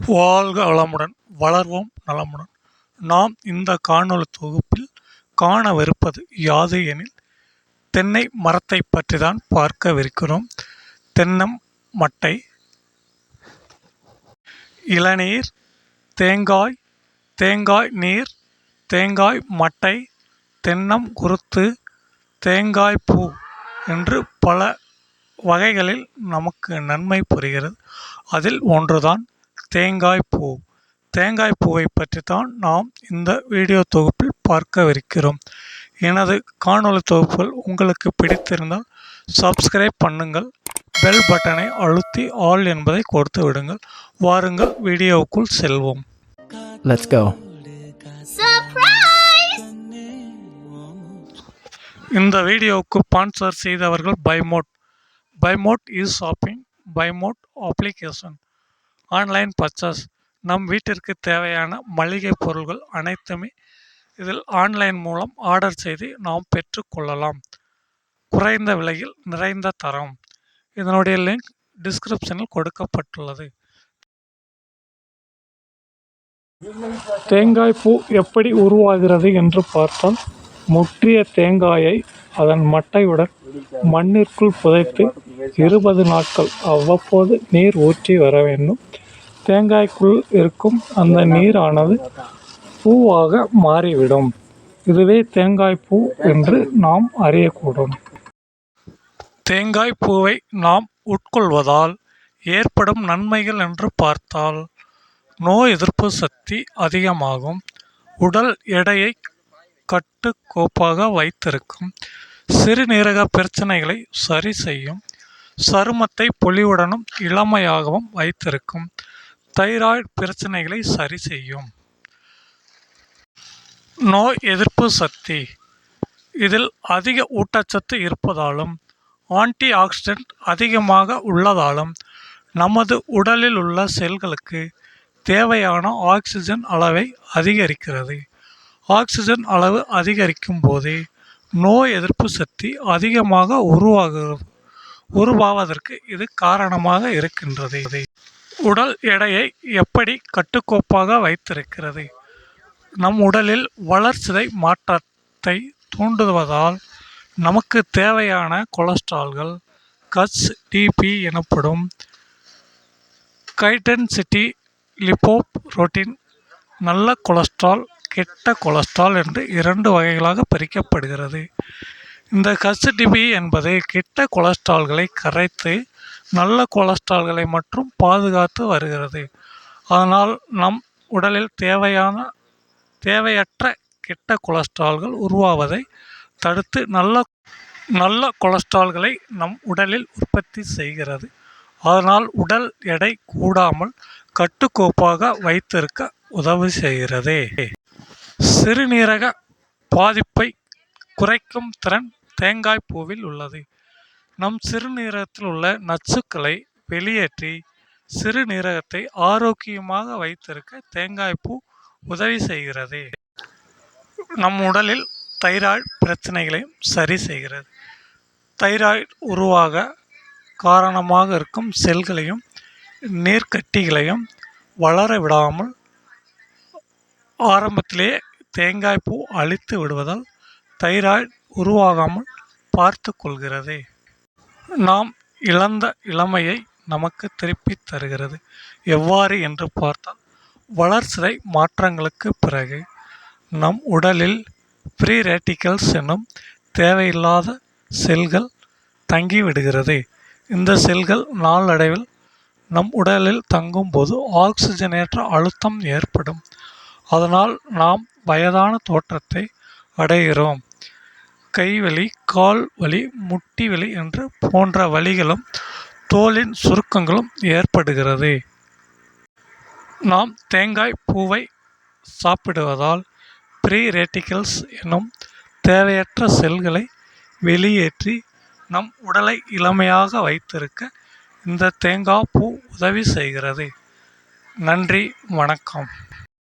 வாழ்க வளமுடன் வளர்வோம் நலமுடன். நாம் இந்த காணொளி தொகுப்பில் காணவிருப்பது யாது எனில் தென்னை மரத்தை பற்றி தான் பார்க்கவிருக்கிறோம். தென்னம் மட்டை இளநீர் தேங்காய் தேங்காய் நீர் தேங்காய் மட்டை தென்னம் குருத்து தேங்காய் பூ என்று பல வகைகளில் நமக்கு நன்மை புரிகிறது. அதில் ஒன்றுதான் தேங்காய் பூ. தேங்காய் பூவை பற்றி தான் நாம் இந்த வீடியோ தொகுப்பில் பார்க்கவிருக்கிறோம். எனது காணொளி தொகுப்புகள் உங்களுக்கு பிடித்திருந்தால் சப்ஸ்கிரைப் பண்ணுங்கள். பெல் பட்டனை அழுத்தி ஆல் என்பதை கொடுத்து விடுங்கள். வாருங்கள் வீடியோவுக்குள் செல்வோம். Let's go. Surprise! இந்த வீடியோவுக்கு ஸ்பான்சர் செய்தவர்கள் பைமோட் பைமோட் இஸ் ஷாப்பிங் பைமோட் அப்ளிகேஷன் ஆன்லைன் பர்ச்சேஸ். நம் வீட்டிற்கு தேவையான மளிகை பொருள்கள் அனைத்துமே இதில் ஆன்லைன் மூலம் ஆர்டர் செய்து நாம் பெற்றுக்கொள்ளலாம் குறைந்த விலையில் நிறைந்த தரம். இதனுடைய லிங்க் டிஸ்கிரிப்ஷனில் கொடுக்கப்பட்டுள்ளது. தேங்காய் பூ எப்படி உருவாகிறது என்று பார்த்தால் முற்றிய தேங்காயை அதன் மட்டையுடன் மண்ணிற்குள் புதைத்து இருபது நாட்கள் அவ்வப்போது நீர் ஊற்றி வர வேண்டும் தேங்காய்க்குள் இருக்கும் அந்த நீரானது பூவாக மாறிவிடும். இதுவே தேங்காய் பூ என்று நாம் அறியக்கூடும். தேங்காய் பூவை நாம் உட்கொள்வதால் ஏற்படும் நன்மைகள் என்று பார்த்தால் நோய் எதிர்ப்பு சக்தி அதிகமாகும். உடல் எடையை கட்டுக்கோப்பாக வைத்திருக்கும். சிறுநீரக பிரச்சனைகளை சரி செய்யும் சருமத்தை பொலிவுடனும் இளமையாகவும் வைத்திருக்கும் தைராய்டு பிரச்சனைகளை சரி செய்யும். நோய் எதிர்ப்பு சக்தி. இதில் அதிக ஊட்டச்சத்து இருப்பதாலும் ஆன்டி ஆக்சிடென்ட் அதிகமாக உள்ளதாலும் நமது உடலில் உள்ள செல்களுக்கு தேவையான ஆக்சிஜன் அளவை அதிகரிக்கிறது. ஆக்சிஜன் அளவு அதிகரிக்கும் போதே நோய் எதிர்ப்பு சக்தி அதிகமாக உருவாகிறது. உருவாவதற்கு இது காரணமாக இருக்கின்றது. உடல் எடையை எப்படி கட்டுக்கோப்பாக வைத்திருக்கிறது? நம் உடலில் வளர்ச்சிதை மாற்றத்தை தூண்டுவதால் நமக்கு தேவையான கொலஸ்ட்ரால்கள் கட்ஸ் டிபி எனப்படும் கைடென்சிட்டி லிப்போப்ரோட்டீன் நல்ல கொலஸ்ட்ரால் கெட்ட கொலஸ்ட்ரால் என்று இரண்டு வகைகளாக பிரிக்கப்படுகிறது. இந்த கஸ்டிபி என்பது கெட்ட கொலஸ்ட்ரால்களை கரைத்து நல்ல கொலஸ்ட்ரால்களை மட்டும் பாதுகாத்து வருகிறது. அதனால் நம் உடலில் தேவையான தேவையற்ற கெட்ட கொலஸ்ட்ரால்கள் உருவாவதை தடுத்து நல்ல நல்ல கொலஸ்ட்ரால்களை நம் உடலில் உற்பத்தி செய்கிறது. அதனால் உடல் எடை கூடாமல் கட்டுக்கோப்பாக வைத்திருக்க உதவி செய்கிறது. சிறுநீரக பாதிப்பை குறைக்கும் திறன் தேங்காய் பூவில் உள்ளது. நம் சிறுநீரகத்தில் உள்ள நச்சுக்களை வெளியேற்றி சிறுநீரகத்தை ஆரோக்கியமாக வைத்திருக்க தேங்காய் பூ உதவி செய்கிறது. நம் உடலில் தைராய்டு பிரச்சனைகளையும் சரி செய்கிறது. தைராய்டு உருவாக காரணமாக இருக்கும் செல்களையும் நீர்க்கட்டிகளையும் வளர விடாமல் ஆரம்பத்திலேயே தேங்காய் பூ அழித்து விடுவதால் தைராய்டு உருவாகாமல் பார்த்து கொள்கிறது. நாம் இழந்த இளமையை நமக்கு திருப்பித் தருகிறது. எவ்வாறு என்று பார்த்தால் வளர்சிதை மாற்றங்களுக்கு பிறகு நம் உடலில் ஃப்ரீ ரேட்டிக்கல்ஸ் என்னும் தேவையில்லாத செல்கள் தங்கிவிடுகிறது. இந்த செல்கள் நாளடைவில் நம் உடலில் தங்கும்போது ஆக்சிஜனேற்ற அழுத்தம் ஏற்படும். அதனால் நாம் வயதான தோற்றத்தை அடைகிறோம். கைவலி கால் வலி முட்டி வலி என்று போன்ற வலிகளும் தோலின் சுருக்கங்களும் ஏற்படுகிறது. நாம் தேங்காய் பூவை சாப்பிடுவதால் ப்ரீ ரேட்டிகல்ஸ் எனும் தேவையற்ற செல்களை வெளியேற்றி நம் உடலை இளமையாக வைத்திருக்க இந்த தேங்காய் பூ உதவி செய்கிறது. நன்றி வணக்கம்.